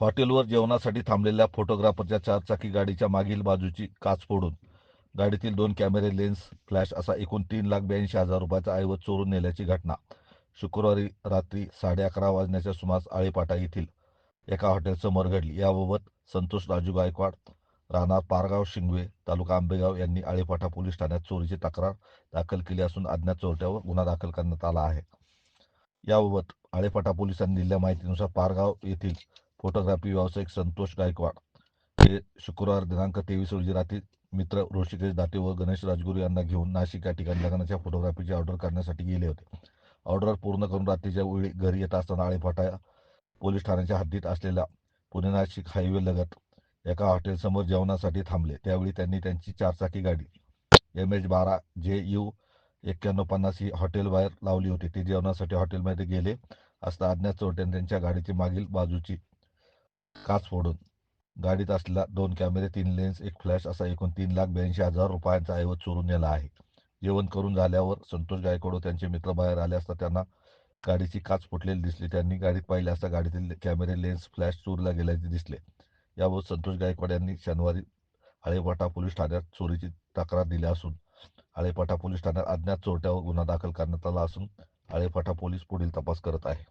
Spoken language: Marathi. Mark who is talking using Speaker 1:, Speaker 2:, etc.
Speaker 1: हॉटेलवर जेवणासाठी थांबलेल्या फोटोग्राफरच्या चारचाकी गाडीच्या मागील बाजूची काच फोडून गाडीतील दोन कॅमेरे लेन्स फ्लॅश असा एकूण तीन लाख ब्याऐंशी हजार रुपयाचा ऐवज चोरून नेल्याची घटना. शुक्रवारी रात्री साडे अकरा वाजण्याच्या सुमारास आळेपाटा येथील एका हॉटेलसमोर घडली. याबाबत संतोष राजू गायकवाड राहणार पारगाव शिंगवे तालुका आंबेगाव यांनी आळेपाटा पोलीस ठाण्यात चोरीची तक्रार दाखल केली असून अज्ञात चोरट्यावर गुन्हा दाखल करण्यात आला आहे. याबाबत आळेपाटा पोलिसांनी दिलेल्या माहितीनुसार पारगाव येथील फोटोग्राफी व्यावसायिक संतोष गायकवाड हे शुक्रवार दिनांक तेवीस रोजी रात्री मित्र ऋषिकेश दाते व गणेश राजगुरू यांना घेऊन नाशिक या ठिकाणी लग्नाच्या फोटोग्राफीची ऑर्डर करण्यासाठी गेले होते. ऑर्डर पूर्ण करून रात्रीच्या वेळी घरी येत असताना आळेफाटा पोलीस ठाण्याच्या हद्दीत असलेल्या पुणे नाशिक हायवे लगत एका हॉटेलसमोर जेवणासाठी थांबले. त्यावेळी त्यांनी त्यांची चारचाकी गाडी एम एच बारा जे यू एक्क्याण्णव पन्नास ही हॉटेल बाहेर लावली होती. ते जेवणासाठी हॉटेलमध्ये गेले असता अज्ञात चोरट्याने त्यांच्या गाडीची मागील बाजूची काच फोडून. गाडीत असलेला दोन कॅमेरे तीन लेन्स एक फ्लॅश असा एकूण तीन लाख ब्याऐंशी हजार रुपयांचा ऐवज चोरून नेला आहे. जेवण करून झाल्यावर संतोष गायकवाड व त्यांचे मित्र बाहेर आले असता त्यांना गाडीची काच फुटलेली दिसली. त्यांनी गाडीत पाहिले असता गाडीतील कॅमेरे लेन्स फ्लॅश चोरला गेल्याचे दिसले. याबाबत संतोष गायकवाड यांनी शनिवारी आळेपाटा पोलीस ठाण्यात चोरीची तक्रार दिली असून आळेपाटा पोलीस ठाण्यात अज्ञात चोरट्यावर गुन्हा दाखल करण्यात आला असून आळेपाटा पोलीस पुढील तपास करत आहे.